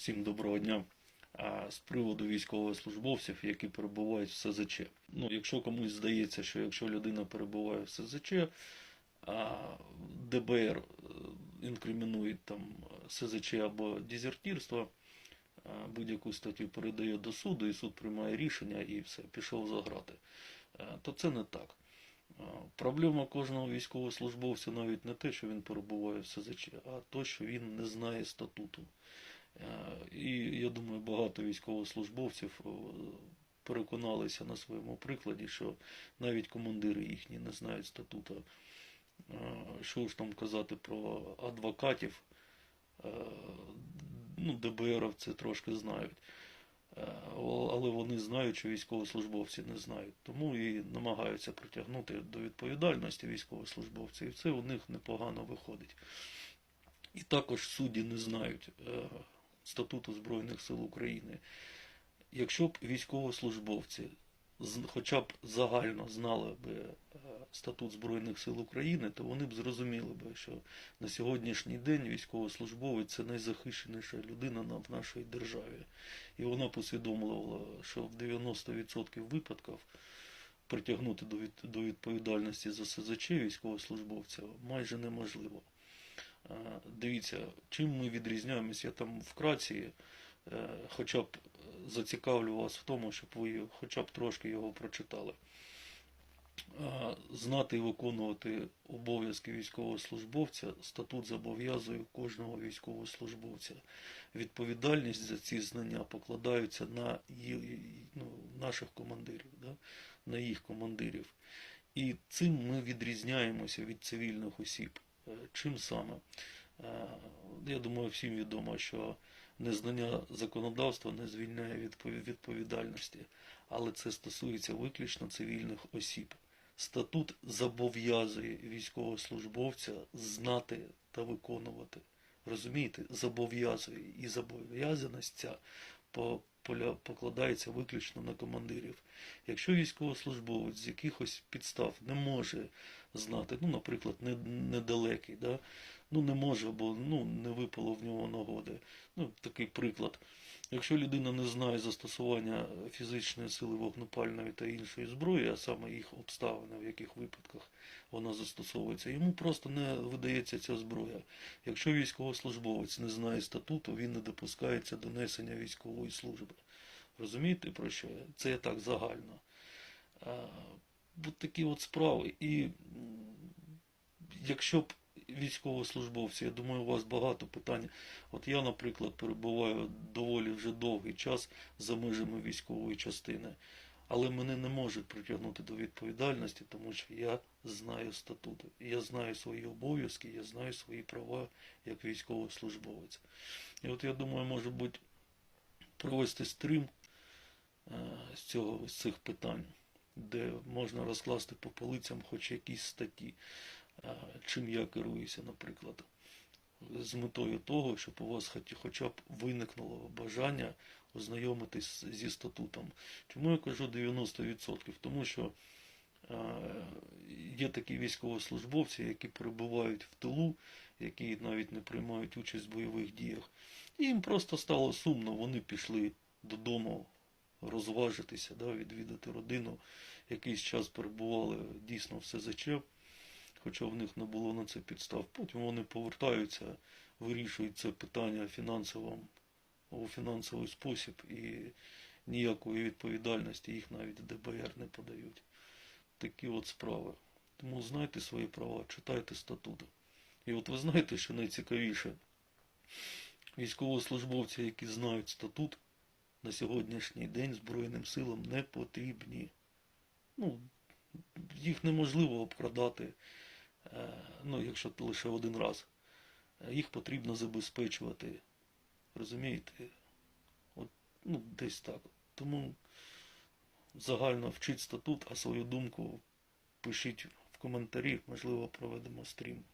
Всім доброго дня. З приводу військовослужбовців, які перебувають в СЗЧ. Ну, якщо комусь здається, що якщо людина перебуває в СЗЧ, а ДБР е, інкримінує там СЗЧ або дезертирство, а будь-яку статтю передає до суду, і суд приймає рішення і все, пішов за грати, Е, то це не так. Проблема кожного військовослужбовця навіть не те, що він перебуває в СЗЧ, а то, що він не знає статуту. Е, І я думаю, багато військовослужбовців е, переконалися на своєму прикладі, що навіть командири їхні не знають статуту. Е, Що ж там казати про адвокатів, ну, ДБРовці трошки знають. Але вони знають, що військовослужбовці не знають. Тому і намагаються притягнути до відповідальності військовослужбовців. І це у них непогано виходить. І також судді не знають статуту Збройних сил України. Якщо б військовослужбовці хоча б загально знали б е, статут Збройних сил України, то вони б зрозуміли б, що на сьогоднішній день військовослужбовець це найзахищеніша людина в нашій державі. І вона б усвідомлювала, що в 90% випадків притягнути до, відповідальності за СЗЧ військовослужбовця майже неможливо. Е, Дивіться, чим ми відрізняємося, я там вкратці е, хоча б зацікавлю вас в тому, щоб ви хоча б трошки його прочитали. Е, Знати і виконувати обов'язки військовослужбовця статут зобов'язує кожного військовослужбовця. Відповідальність за ці знання покладаються на ну, наших командирів, да? на їх командирів. І цим ми відрізняємося від цивільних осіб. Е, Чим саме? Е, Я думаю, всім відомо, що незнання законодавства не звільняє від відповідальності, але це стосується виключно цивільних осіб. Статут зобов'язує військовослужбовця знати та виконувати. Розумієте, зобов'язує і зобов'язаність ця покладається виключно на командирів. Якщо військовослужбовець з якихось підстав не може знати, ну, наприклад, недалекий, да? Ну не може, бо ну, не випало в нього нагоди. Ну, такий приклад. Якщо людина не знає застосування фізичної сили вогнепальної та іншої зброї, а саме їх обставини, в яких випадках вона застосовується, йому просто не видається ця зброя. Якщо військовослужбовець не знає статуту, він не допускається до несення військової служби. Розумієте про що? Це так загально. От такі от справи. І якщо б військовослужбовці, я думаю, у вас багато питань. От я, наприклад, перебуваю доволі вже довгий час за межами військової частини, але мене не можуть притягнути до відповідальності, тому що я знаю статути. Я знаю свої обов'язки, я знаю свої права як військовослужбовець. І от я думаю, може бути провести стрім е, з цього з цих питань, де можна розкласти по полицям хоч якісь статті, чим я керуюся, наприклад, з метою того, щоб у вас хоча б виникнуло бажання ознайомитись зі статутом. Чому я кажу 90%? Тому що є такі військовослужбовці, які перебувають в тилу, які навіть не приймають участь в бойових діях. І їм просто стало сумно, вони пішли додому розважитися, да, відвідати родину. Якийсь час перебували дійсно в СЗЧ, хоча в них не було на це підстав. Потім вони повертаються, вирішують це питання фінансовим, у фінансовий спосіб і ніякої відповідальності їх навіть ДБР не подають. Такі от справи. Тому знайте свої права, читайте статути. І от ви знаєте, що найцікавіше, військовослужбовці, які знають статут, на сьогоднішній день Збройним силам не потрібні. Ну, їх неможливо обкрадати, ну, якщо лише один раз. Е, Їх потрібно забезпечувати. Розумієте? От, ну, десь так. Тому загально вчіть статут, а свою думку пишіть в коментарі, можливо, проведемо стрім.